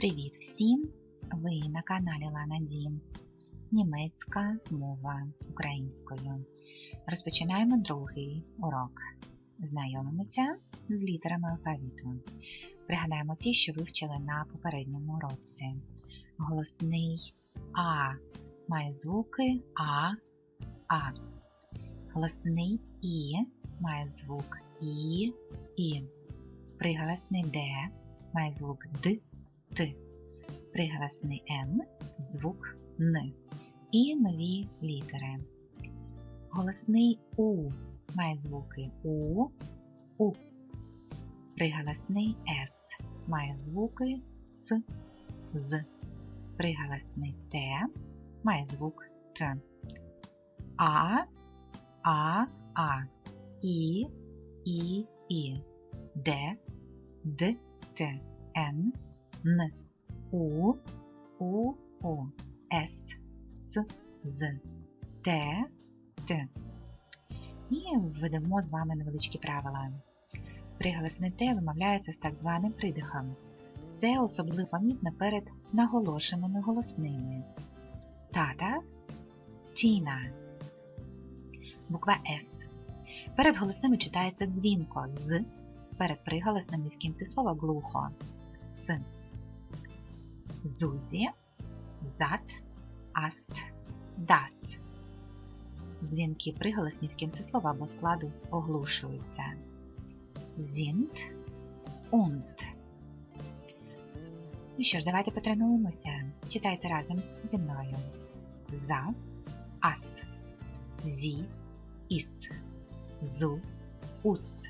Привіт всім! Ви на каналі Лана Дім. Німецька мова українською. Розпочинаємо другий урок. Знайомимося з літерами алфавіту. Пригадаємо ті, що вивчили на попередньому уроці. Голосний А має звуки А, А. Голосний І має звук І, І. Приголосний Д має звук Д, Т. Приголосний Н звук Н. І нові літери. Голосний У має звуки У, У. Приголосний С має звуки С, З. Приголосний Т має звук Т. А, А, А. І, І, І. Д, Д, Т. Н, Н. У, У, У. С, С, З. Т, Т. І введемо з вами невеличкі правила. Приголосне Т вимовляється з так званим придихом. Це особливо помітно перед наголошеними голосними. Тата, Тіна. Буква С. Перед голосними читається дзвінко з, перед приголосними в кінці слова глухо. С. Зузі, зат, аст, дас. Дзвінки приголосні в кінці слова або складу оглушуються. Зінт, унт. Ну що ж, давайте потренуємося. Читайте разом зі мною. За, ас, зі, іс, зу, ус,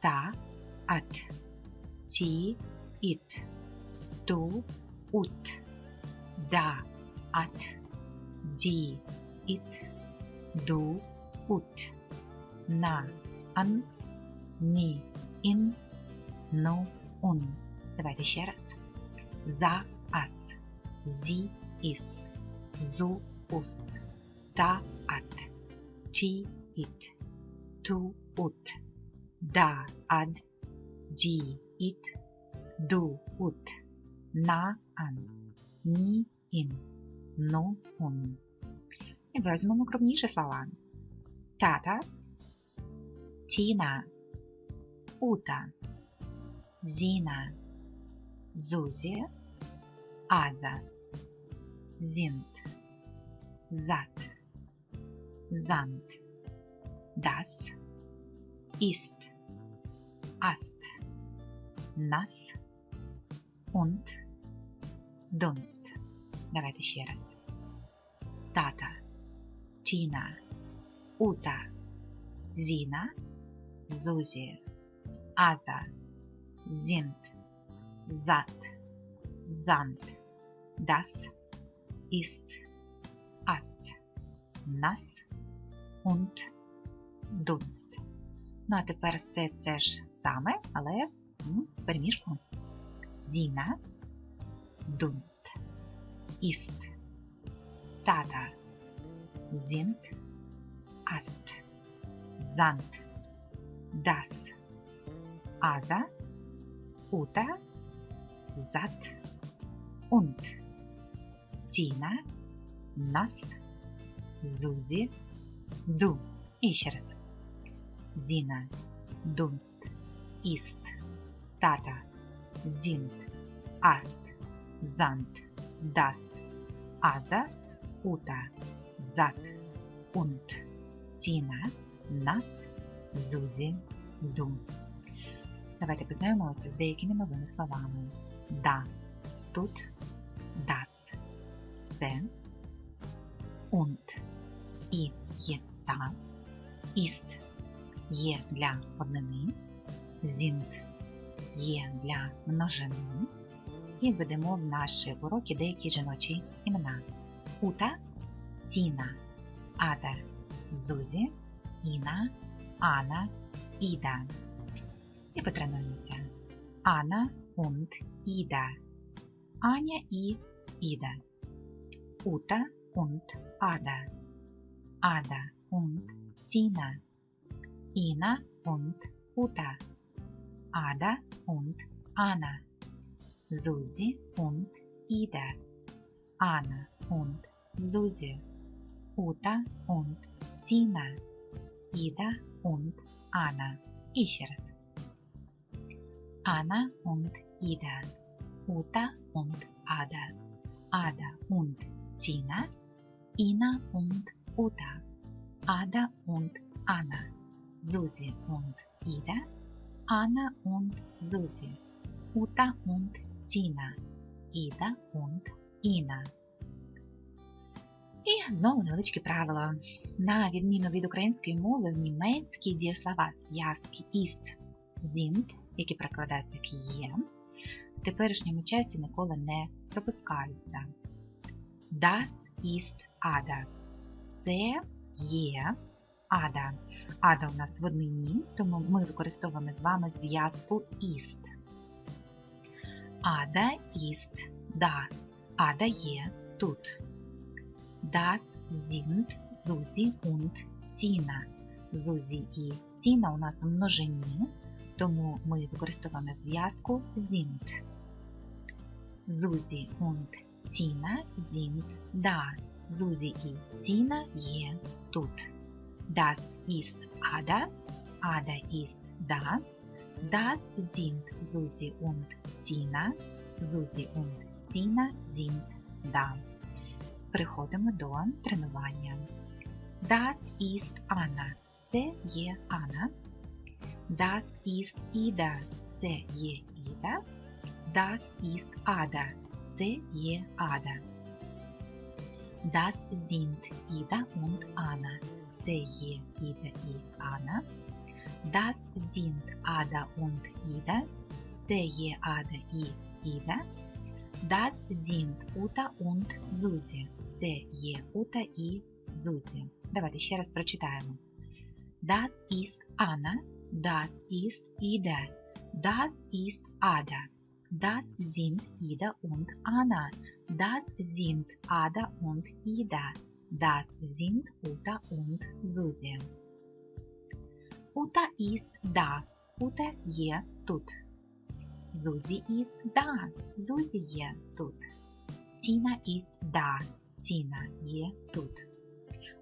та, ат, ті, іт, ту, ут, да, ат, ді, іт, ду, ут, на, ан, ні, ін, ну, ун. Давайте ще раз. За, ас, зі, іс, зу, ус, та, ат, ті, іт, ту, ут, да, ад, ді, іт, ду, ут, на, ан, ні, ін, ну, ун. І візьмемо крупніші слова. Тата, Тіна, Ута, Зіна, Зузі, Аза, Зінт, Зат, Зант, Das, Ist, Ast, Нас, und, Dunst. Давайте ще раз. Тата, Тіна, Ута, Зіна, Зузі, Аза, Зінт, Зат, Зант, Das, Ist, Ast, Нас, und, Dunst. Ну, а тепер все це ж саме, але ну, перемішку. Зіна, Dunst, Ist, Тата, Зінт, Ast, Зант, Das, Аза, Ута, Зат, Тіна, Нас, Зузі, Ду. І ще раз. Зіна, Дунст, Іст, Тата, Зінт, Аст, Зант, Дас, Аза, Ута, Зат, Унт, Тіна, Нас, Зузі, Ду. Давайте познайомимося з деякими новими словами. Да, тут, дас, це, унт, і є та, іст є для однини, зінт є для множини. І введемо в наші уроки деякі жіночі імена. Ута, Тіна, Ада, Зузі, Іна, Ана, Іда. І потренуємося. Ана und Іда. Аня і Іда. Ута und Ада. Ада und Тіна. Іна und Ута. Ада und Анна. Susi und Ida, Anna und Susi, Uta und Sina, Ida und Anna. Ich Anna und Ida, Uta und Ada, Ada und Tina, Ina und Uta, Ada und Anna, Susi und Ida, Anna und Susi, Uta und Tina. Ida und Іна. І знову невеличкі правила. На відміну від української мови, в німецькій дієслова зв'язки іст, зінт, які прикладаються як є, в теперішньому часі ніколи не пропускаються. Das ist Ada. Це є Ада. Ада у нас в однині, тому ми використовуємо з вами зв'язку іст. Ада ist da. Ада є тут. Das sind Susi und Tina. Зузі і Ціна у нас в тому ми використовуємо зв'язку sind. Зузі und Tina sind da. Зузі і Ціна є тут. Das ist Ada. Ada ist da. Das sind Susi und Tina. Susi und Tina sind da. Переходимо до тренування. Das ist Anna. Це є Анна. Das ist Ida. Це є Іда. Das ist Ada. Це є Ада. Das sind Ida und Anna. Це є Іда і Анна. Das sind Ada und Ida. Це є Ада і Іда. Das sind Uta und Susi. Це є Ута і Зузі. Давайте ще раз прочитаємо. Das ist Anna. Das ist Ida. Das ist Ada. Das sind Ida und Anna. Das sind Ada und Ida. Das sind Uta und Susi. Uta ist da. Uta є тут. Susi ist da. Susi є тут. Tina ist da. Tina є тут.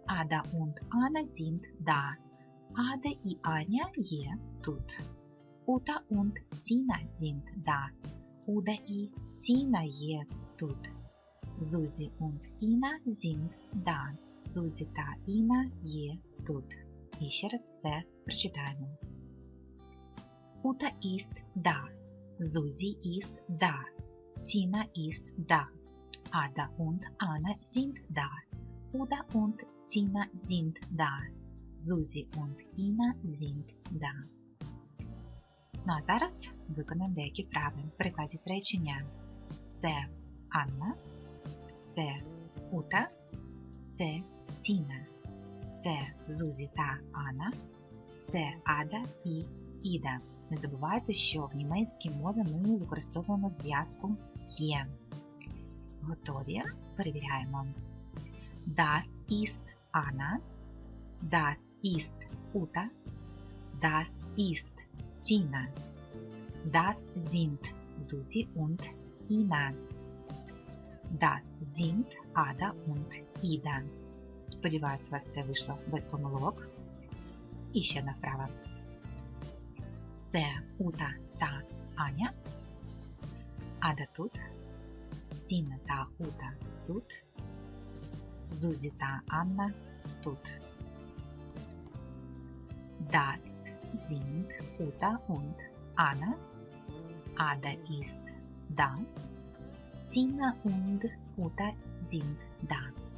Ada und Anna sind da. Ada і Аня є тут. Uta und Tina sind da. Уда і Tina є тут. Susi und Ina sind da. Зузі та Іна є тут. І ще раз все прочитаємо. Uta ist da. Susi ist da. Tina ist da. Ada und Anna sind da. Uda und Tina sind da. Susi und Ina sind da. Ну а зараз виконаємо деякі вправи. З речення. Це Анна, це Ута, це Ціна, це Зузі та Анна, це Ада і Іда. Не забувайте, що в німецькій мові ми використовуємо зв'язку є. Готові? Перевіряємо. Das ist Anna. Das ist Uta. Das ist Tina. Das sind Susi und Ina. Das sind Ada und Ida. Сподіваюсь, у вас це вийшло без помилок. І ще одна вправа. Це Ута та Аня. Ада тут. Ціна та Ута тут. Зузі та Анна тут. Das sind Uta und Anna. Ada ist da. Tina und Uta sind da.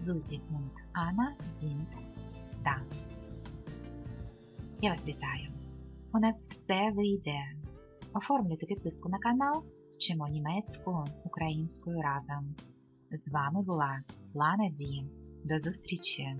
Susi und Anna sind da. Я вас вітаю! У нас все вийде. Оформлюйте підписку на канал, вчимо німецьку українською разом. З вами була Лана Ді. До зустрічі!